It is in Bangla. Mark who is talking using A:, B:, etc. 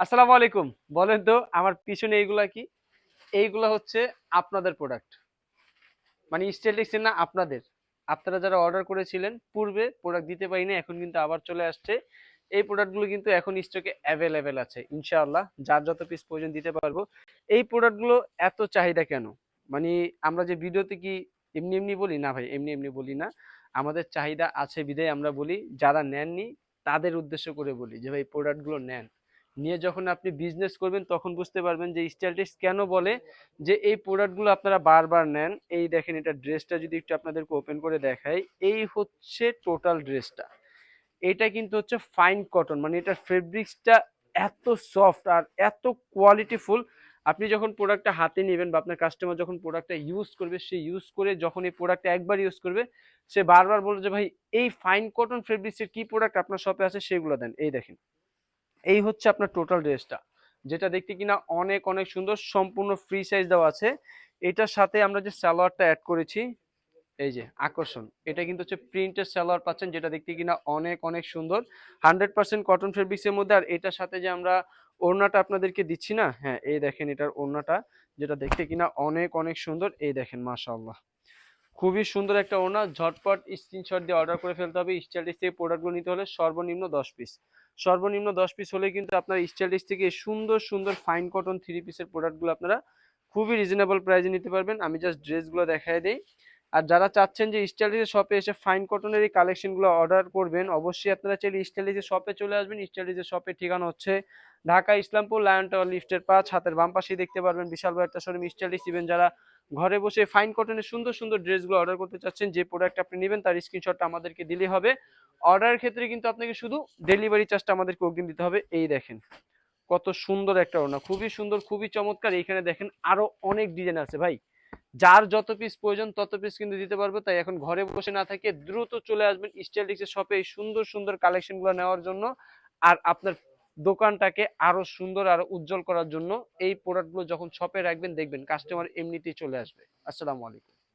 A: আসসালামু আলাইকুম। বলেন তো, আমার পিছনে এইগুলা কি? এইগুলা হচ্ছে আপনাদের প্রোডাক্ট মানে স্টেলিক্স না, আপনাদের। আপনারা যারা অর্ডার করেছিলেন, পূর্বে প্রোডাক্ট দিতে পারিনি, এখন কিন্তু আবার চলে আসছে। এই প্রোডাক্টগুলো কিন্তু এখন স্টকে অ্যাভেলেবেল আছে, ইনশাআল্লাহ। যার যত পিস প্রয়োজন দিতে পারব। এই প্রোডাক্টগুলো এত চাহিদা কেন? মানে আমরা যে ভিডিওতে কি এমনি এমনি বলি? না ভাই, এমনি এমনি বলি না। আমাদের চাহিদা আছে বিধায় আমরা বলি। যারা নেননি, তাদের উদ্দেশ্য করে বলি যে ভাই প্রোডাক্টগুলো নেন। নিয়ে যখন আপনি বিজনেস করবেন, তখন বুঝতে পারবেন যে স্টাইলিশ কেন বলে যে এই প্রোডাক্টগুলো আপনারা বারবার নেন। এই দেখেন এটা ড্রেসটা যদি একটু আপনাদেরকে ওপেন করে দেখাই, এই হচ্ছে টোটাল ড্রেসটা এটা কিন্তু হচ্ছে ফাইন কটন মানে এটার ফেব্রিক্সটা এত সফট আর এত কোয়ালিটিফুল আপনি যখন প্রোডাক্টটা হাতে নেবেন বা আপনার কাস্টমার যখন প্রোডাক্টটা ইউজ করবে, সে ইউজ করে যখন এই প্রোডাক্টটা একবার ইউজ করবে, সে বারবার বলবে যে, ভাই, এই ফাইন কটন ফেব্রিক্সের কি প্রোডাক্ট আপনার শপে আছে সেগুলো দেন। এই দেখেন। এই হচ্ছে আপনার টোটাল ড্রেসটা যেটা দেখতে কিনা অনেক অনেক সুন্দর, সম্পূর্ণ ফ্রি সাইজ দেওয়া আছে। এটার সাথে আমরা যে সালোয়ারটা অ্যাড করেছি, এই যে আকর্ষণ, এটা কিন্তু হচ্ছে প্রিন্টের সালোয়ার পাচ্ছেন, যেটা দেখতে কিনা অনেক অনেক সুন্দর। হান্ড্রেড পার্সেন্ট কটন ফেব্রিক্সের মধ্যে, আর এটার সাথে যে আমরা ওড়নাটা আপনাদেরকে দিচ্ছি না হ্যাঁ এই দেখেন এটার ওড়নাটা, যেটা দেখতে কিনা অনেক অনেক সুন্দর, এই দেখেন মাশাআল্লাহ। খুবই সুন্দর একটা ওড়না, ঝটপট স্ক্রিনশট দিয়ে অর্ডার করে ফেলতে হবে। স্টাইলিশ থেকে প্রোডাক্টগুলো নিতে হলে সর্বনিম্ন দশ পিস সর্বনিম্ন দশ পিস হলে কিন্তু আপনার স্টাইলিশ থেকে সুন্দর সুন্দর ফাইন কটন থ্রি পিসের প্রোডাক্টগুলো আপনারা খুবই রিজনেবল প্রাইসে নিতে পারবেন। আমি জাস্ট ড্রেসগুলো দেখাই দিই। আর যারা চাচ্ছেন যে স্টাইলিশের শপে এসে ফাইন কটনের এই কালেকশনগুলো অর্ডার করবেন, অবশ্যই আপনারা চাইলে স্টাইলিশের শপে চলে আসবেন। স্টাইলিশের শপের ঠিকানা হচ্ছে ঢাকা ইসলামপুর লায়ন টাওয়ার লিফটের পাঁচ, হাতের বাম পাশেই দেখতে পারবেন বিশাল বড় একটা শোরুম স্টাইলিশ ইভেন যারা ঘরে বসে ফাইন কটনের সুন্দর সুন্দর ড্রেসগুলো অর্ডার করতে চাচ্ছেন, যে প্রোডাক্ট আপনি নেবেন তার স্ক্রিনশটটা আমাদেরকে দিলে হবে। অর্ডারের ক্ষেত্রে কিন্তু আপনাকে শুধু ডেলিভারি চার্জটা আমাদেরকে অগ্রিম দিতে হবে। এই দেখেন, কত সুন্দর একটা ওড়না, খুবই সুন্দর, খুবই চমৎকার। এইখানে দেখেন আরও অনেক ডিজাইন আছে ভাই। যার যত পিস প্রয়োজন তত পিস কিন্তু দিতে পারব। তাই এখন ঘরে বসে না থেকে দ্রুত চলে আসবেন স্টাইলিক্সের শপে এই সুন্দর সুন্দর কালেকশনগুলো নেওয়ার জন্য। আর আপনার দোকানটাকে আরও সুন্দর, আরও উজ্জ্বল করার জন্য এই প্রোডাক্টগুলো যখন শপে রাখবেন, দেখবেন কাস্টমার এমনিতেই চলে আসবে। আসসালামু আলাইকুম।